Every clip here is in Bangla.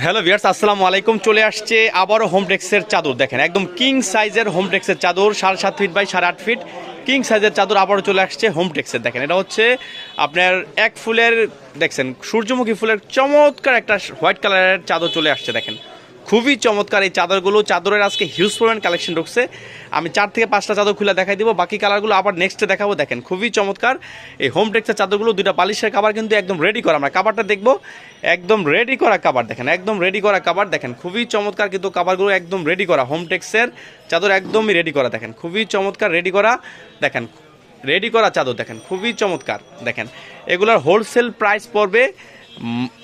হ্যালো ভিয়ার্স আসসালামু আলাইকুম। চলে আসছে আবারও হোম টেক্সের চাদর। দেখেন, একদম কিং সাইজের হোম টেক্সের চাদর, সাড়ে সাত ফিট বাই সাড়ে আট ফিট কিং সাইজের চাদর আবারও চলে আসছে হোম টেক্সের দেখেন, এটা হচ্ছে আপনার এক ফুলের, দেখছেন, সূর্যমুখী ফুলের চমৎকার একটা হোয়াইট কালারের চাদর চলে আসছে। দেখেন খুবই চমৎকার এই চাদরগুলো। চাদরের আজকে হিউজ পরিমাণ কালেকশন ঢুকছে। আমি চার থেকে পাঁচটা চাদর খুলে দেখাই দিব। বাকি কালারগুলো আবার নেক্সটে দেখাবো। দেখেন, খুবই চমৎকার। এই হোম টেক্সের চাদরগুলো, দুইটা বালিশের কাবার কিন্তু একদম রেডি করা। আমরা কাবারটা দেখব। একদম রেডি করা কাবার দেখেন, একদম রেডি করা কাবার দেখেন, খুবই চমৎকার কিন্তু কাবারগুলো একদম রেডি করা। হোম টেক্সের চাদর একদমই রেডি করা। দেখেন, খুবই চমৎকার রেডি করা। দেখেন রেডি করা চাদর, দেখেন, খুবই চমৎকার। দেখেন, এগুলোর হোলসেল প্রাইস পড়বে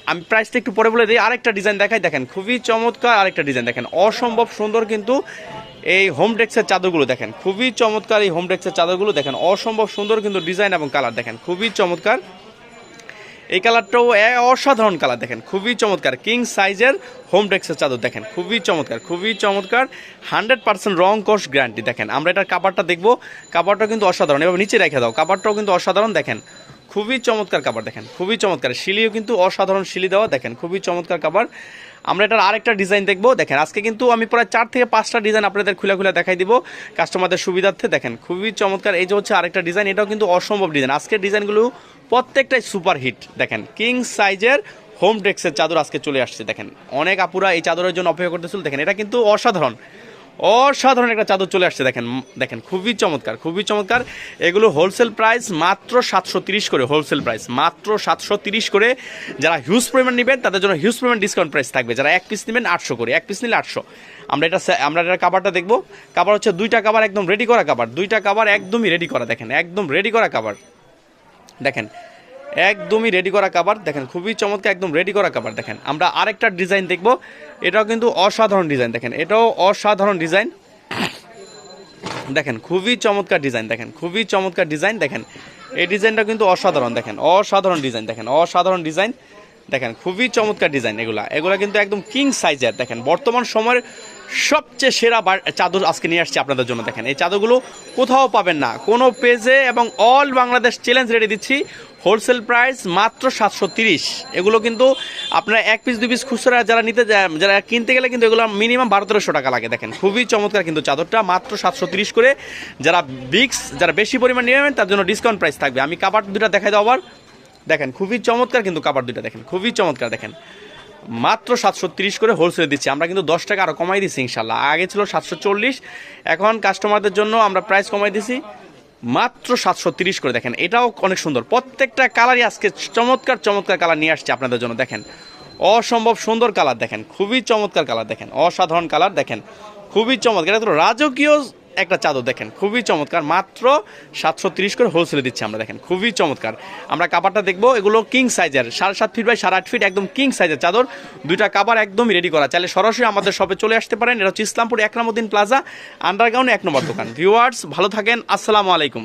আমি প্রাইসটা একটু পরে বলে দিই। আরেকটা ডিজাইন দেখাই। দেখেন, খুবই চমৎকার আরেকটা ডিজাইন দেখেন। অসম্ভব সুন্দর কিন্তু এই হোম ডেক্সের চাদরগুলো দেখেন। খুবই চমৎকার এই হোম ডেক্সের চাদরগুলো দেখেন। অসম্ভব সুন্দর কিন্তু ডিজাইন এবং কালার দেখেন। খুবই চমৎকার। এই কালারটাও অসাধারণ কালার দেখেন। খুবই চমৎকার। কিং সাইজের হোম ডেক্সের চাদর দেখেন। খুবই চমৎকার। খুবই চমৎকার। হান্ড্রেড পার্সেন্ট রং কস্ট গ্যারান্টি দেখেন। আমরা এটার কাপড়টা দেখব। কাপড়টা কিন্তু অসাধারণ। এবার নিচে রেখে দাও। কাপড়টাও কিন্তু অসাধারণ দেখেন। খুবই চমৎকার কাপড় দেখেন, খুবই চমৎকার। শিলিও কিন্তু অসাধারণ শিলি দেওয়া, দেখেন, খুবই চমৎকার কাপড় আমরা এটার আরেকটা ডিজাইন দেখব, দেখেন, আজকে কিন্তু আমি প্রায় চার থেকে পাঁচটা ডিজাইন আপনাদের খুলে খুলে দেখাই দিব কাস্টমারদের সুবিধার্থে, দেখেন, খুবই চমৎকার। এই যে হচ্ছে আরেকটা ডিজাইন এটাও কিন্তু অসম্ভব ডিজাইন আজকের ডিজাইনগুলো প্রত্যেকটাই সুপার হিট দেখেন কিং সাইজের হোম ডেক্সের চাদর আজকে চলে আসছে, দেখেন। অনেক আপুরা এই চাদরের জন্য অপেক্ষা করতেছিল, দেখেন, এটা কিন্তু অসাধারণ। অসাধারণ একটা চাদর চলে আসছে, দেখেন দেখেন, খুবই চমৎকার খুবই চমৎকার। এগুলো হোলসেল প্রাইস মাত্র সাতশো করে হোলসেল প্রাইস মাত্র সাতশো করে। যারা হিউজ পরিমাণ নেবেন, তাদের জন্য হিউজ পরিমাণ ডিসকাউন্ট প্রাইস থাকবে। যারা এক পিস নেবেন, আটশো করে, এক পিস নিলে আটশো। আমরা এটা আমরা এটা কাবারটা দেখব। কাবার হচ্ছে দুইটা কাবার একদম রেডি করা কাবার দুইটা কাবার একদমই রেডি করা, দেখেন, একদম রেডি করা কাবার দেখেন একদমই রেডি করা কাবার দেখেন, খুবই চমৎকার একদম রেডি করা কাবার দেখেন। আমরা আরেকটা ডিজাইন দেখব। এটাও কিন্তু অসাধারণ ডিজাইন দেখেন। এটাও অসাধারণ ডিজাইন দেখেন, খুবই চমৎকার ডিজাইন দেখেন। খুবই চমৎকার ডিজাইন দেখেন। এই ডিজাইনটা কিন্তু অসাধারণ দেখেন। অসাধারণ ডিজাইন দেখেন। অসাধারণ ডিজাইন দেখেন, খুবই চমৎকার ডিজাইন এগুলা। এগুলা কিন্তু একদম কিং সাইজের দেখেন। বর্তমান সময়ের সবচেয়ে সেরা চাদর আজকে নিয়ে আসছি আপনাদের জন্য দেখেন। এই চাদরগুলো কোথাও পাবেন না। কোনো পেজে এবং অল বাংলাদেশ চ্যালেঞ্জ রেডি দিচ্ছি। হোলসেল প্রাইস মাত্র সাতশো তিরিশ। এগুলো কিন্তু আপনার এক পিস দুই পিস খুচরা যারা নিতে যারা কিনতে গেলে কিন্তু এগুলো মিনিমাম বারো তেরোশো টাকা লাগে দেখেন। খুবই চমৎকার কিন্তু চাদরটা। মাত্র সাতশো তিরিশ করে যারা বিক্স যারা বেশি পরিমাণ নেবেন, তার জন্য ডিসকাউন্ট প্রাইস থাকবে। আমি কাবার দুটা দেখাই দাও আবার। দেখেন, খুবই চমৎকার কিন্তু কাবার দুইটা দেখেন। খুবই চমৎকার দেখেন। মাত্র সাতশো তিরিশ করে হোলসেলে দিচ্ছি। আমরা কিন্তু দশ টাকা আরও কমাই দিচ্ছি ইনশাল্লাহ। আগে ছিল সাতশো চল্লিশ, এখন কাস্টমারদের জন্য আমরা প্রাইস কমাই দিছি মাত্র সাতশো তিরিশ করে দেখেন, এটাও অনেক সুন্দর। প্রত্যেকটা কালারই আজকে চমৎকার চমৎকার কালার নিয়ে আসছে আপনাদের জন্য, দেখেন। অসম্ভব সুন্দর কালার দেখেন। খুবই চমৎকার কালার দেখেন। অসাধারণ কালার দেখেন। খুবই চমৎকার। এটা তো রাজকীয় একটা চাদর দেখেন, খুবই চমৎকার। মাত্র সাতশো তিরিশ করে হোলসেলে দিচ্ছি আমরা, দেখেন, খুবই চমৎকার। আমরা কাপড়টা দেখব, এগুলো কিং সাইজের সাড়ে সাত ফিট বাই সাড়ে আট ফিট একদম কিং সাইজের চাদর। দুইটা কাবার একদমই রেডি করা। চাইলে সরাসরি আমাদের শপে চলে আসতে পারেন। এটা হচ্ছে ইসলামপুর একরামুদ্দিন প্লাজা আন্ডারগ্রাউন্ড এক নম্বর দোকান। ভিউয়ার্স ভালো থাকেন, আসসালামু আলাইকুম।